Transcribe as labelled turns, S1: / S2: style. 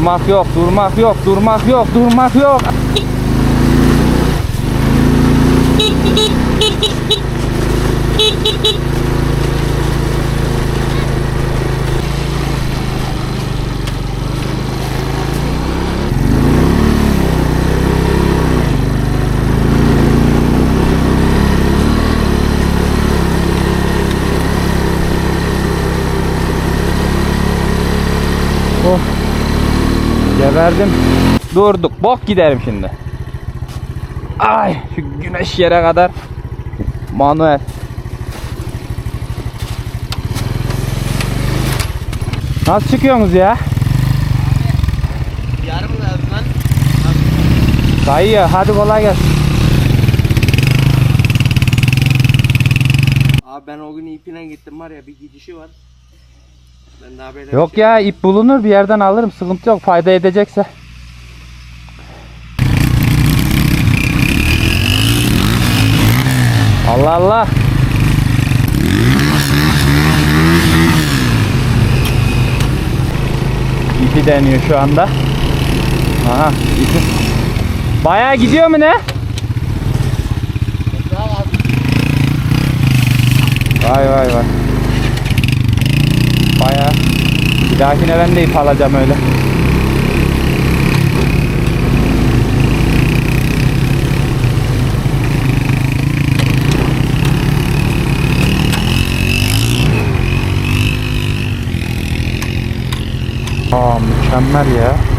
S1: Durmak yok, durmak yok, durmak yok, durmak yok. Oh. Geberdim. Durduk. Bok giderim şimdi. Ay şu güneş yere kadar. Manuel. Nasıl çıkıyorsunuz ya?
S2: Yarım lazım lan.
S1: Kayıyor. Hadi kolay gelsin.
S2: Abi ben o gün ipine gittim var ya bir gidişi var. Ben daha böyle
S1: Yok ya ip bulunur bir yerden alırım. Sıkıntı yok. Fayda edecekse. Allah Allah. İpi deniyor şu anda. Aha ipi. Bayağı gidiyor mu ne? Vay vay vay. Bayağı. Bir dahakine ben de ip alacağım öyle. Aa mükemmel ya.